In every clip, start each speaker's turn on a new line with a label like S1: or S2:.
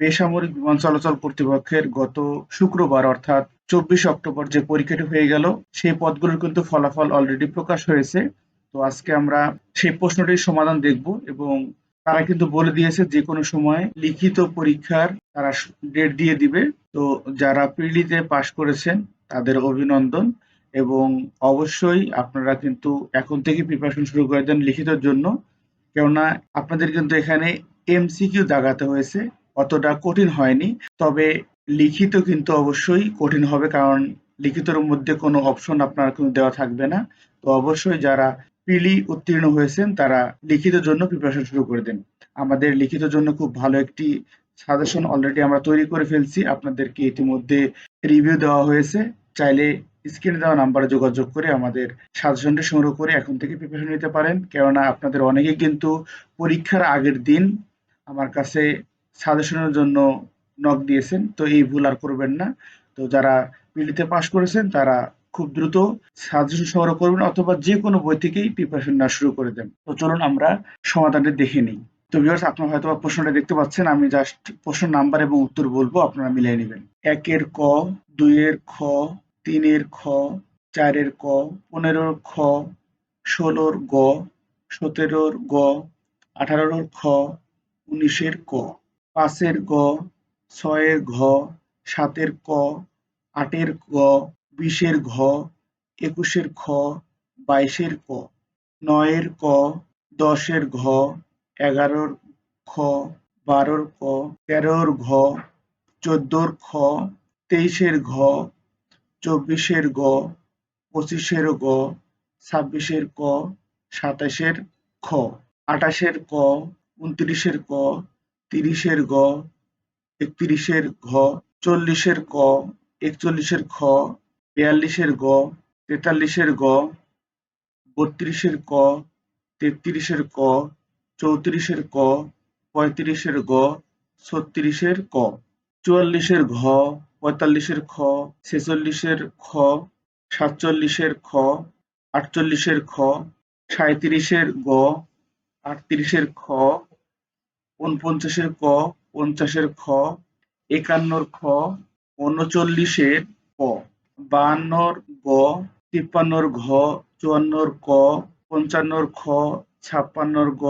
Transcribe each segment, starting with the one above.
S1: বেসামরিক বিমান চলাচল কর্তৃপক্ষের গত শুক্রবার অর্থাৎ চব্বিশ অক্টোবর যে পরীক্ষাটি হয়ে গেল, সেই পদগুলোর কিন্তু ফলাফল অলরেডি প্রকাশ হয়েছে। তো আজকে আমরা সেই প্রশ্নটির সমাধান দেখব এবং তারা কিন্তু বলে দিয়েছে যে কোনো সময় লিখিত পরীক্ষার তারা ডেট দিয়ে দিবে। তো যারা প্রিলিতে পাশ করেছেন, তাদের অভিনন্দন এবং অবশ্যই আপনারা কিন্তু এখন থেকে প্রিপারেশন শুরু করে দেন লিখিতর জন্য। কেননা আপনাদের কিন্তু এখানে এমসিকিউ দাগাতে হয়েছে। অতটা কঠিন হয়নি। তবে লিখিত কিন্তু অবশ্যই কঠিন হবে, কারণ লিখিতর মধ্যে কোনো অপশন আপনার কিন্তু দেওয়া থাকবে না। তো অবশ্যই যারা পিলি উত্তীর্ণ হয়েছেন, তারা লিখিত জন্য প্রিপারেশন শুরু করে দেন। আমাদের লিখিত জন্য খুব ভালো একটি সাজেশন অলরেডি আমরা তৈরি করে ফেলছি। আপনাদেরকে ইতিমধ্যে রিভিউ দেওয়া হয়েছে। চাইলে স্ক্রিনে দেওয়া নাম্বারে যোগাযোগ করে আমাদের সাজেশনটি সংগ্রহ করে এখন থেকে প্রিপারেশন নিতে পারেন। কেননা আপনাদের অনেকে কিন্তু পরীক্ষার আগের দিন আমার কাছে সাজেশনের জন্য নক দিয়েছেন, তো এই ভুল আর করবেন না। তো যারা পিলিতে পাশ করেছেন, তারা খুব দ্রুত সাজেশন সংগ্রহ করবেন অথবা যে কোনো বই থেকেই প্রিপারেশন নেওয়া শুরু করে দেন। তো চলুন আমরা সমাধানটি দেখে নিই। তো ভিউয়ার্স আপনারা হয়তো প্রশ্নটা দেখতে পাচ্ছেন, আমি জাস্ট প্রশ্ন নাম্বার এবং উত্তর বলব, আপনারা মিলিয়ে নেবেন। একের ক, দুইয়ের খ, তিনের খ, চারের ক, পনেরোর খ, ষোলোর গ, সতেরোর গ, আঠারোর খ, উনিশের ক। পাঁচের গ, ছয়ের ঘ, সাতের ক, আটের গ, বিশের ঘ, একুশের খ, বাইশের ক, নয়ের ক, দশের ঘ, এগারোর খ, বারোর ক, তেরোর ঘ, চোদ্দোর খ, তেইশের ঘ, চব্বিশের গ, পঁচিশের গ, ছাব্বিশের ক, সাতাশের খ, আঠাশের ক, উনত্রিশের ক তিরিশের গ, একত্রিশের ঘ, চল্লিশের ক, একচল্লিশের খ, বিয়াল্লিশের গ, তেতাল্লিশের গ, বত্রিশের ক, তেত্রিশের ক, চৌত্রিশের ক, পঁয়ত্রিশের গ, ছত্রিশের ক, চুয়াল্লিশের ঘ, পঁয়তাল্লিশের খ, ছেচল্লিশের খ, সাতচল্লিশের খ, আটচল্লিশের খ সাঁত্রিশের গ, আটত্রিশের খ উনপঞ্চাশের ক পঞ্চাশের খ, একান্নর খ উনচল্লিশের ক বাহান্নর গ, তিপ্পান্নর ঘ, চুয়ান্নর ক, পঞ্চান্নর খ, ছাপ্পান্নর গ,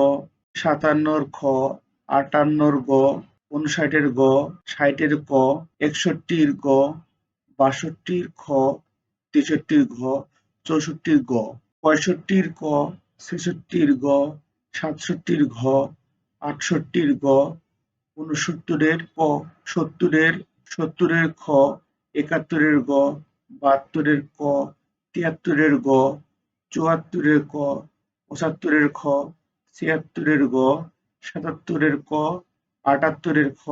S1: সাতান্নর খ, আটান্নর গ উনষাটের গ, ষাটের ক, একষট্টির গ, বাষট্টির খ, তেষট্টির ঘ, চৌষট্টির গ, পঁয়ষট্টির ক, ছেষট্টির গ, সাতষট্টির ঘ আটষট্টির গ, ঊনসত্তরের ক সত্তরের সত্তরের খ, একাত্তরের গ, বাহাত্তরের ক, তিয়াত্তরের গ, চুয়াত্তরের ক, পঁচাত্তরের খ, ছিয়াত্তরের গ, সাতাত্তরের ক, আটাত্তরের খ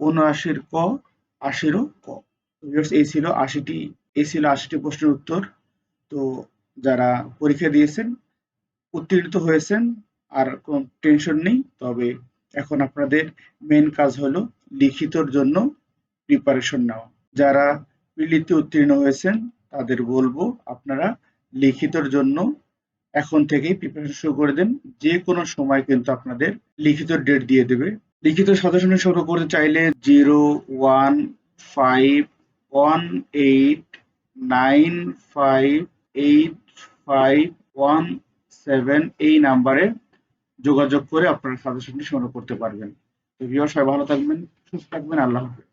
S1: উনআশির ক, আশিরও ক। এই ছিল আশিটি, এই ছিল আশিটি প্রশ্নের উত্তর। তো যারা পরীক্ষা দিয়েছেন, উত্তীর্ণ হয়েছেন আর কোনো টেনশন নেই। তবে এখন আপনাদের মেন কাজ হলো লিখিতর জন্য প্রিপারেশন নেওয়া। যারা পিলিতে উত্তীর্ণ হয়েছেন, তাদের বলব আপনারা লিখিতর জন্য এখন থেকেই প্রিপারেশন শুরু করে দেন। যে কোনো সময় কিন্তু আপনাদের লিখিত ডেট দিয়ে দেবে। লিখিত সাজেশন শুরু করতে চাইলে zero one five one eight nine five eight five one seven এই নাম্বারে যোগাযোগ করে আপনারা সাজেশনটি সংগ্রহ করতে পারবেন। তো ভিউয়ার সবাই ভালো থাকবেন, সুস্থ থাকবেন, আল্লাহ হাফেজ।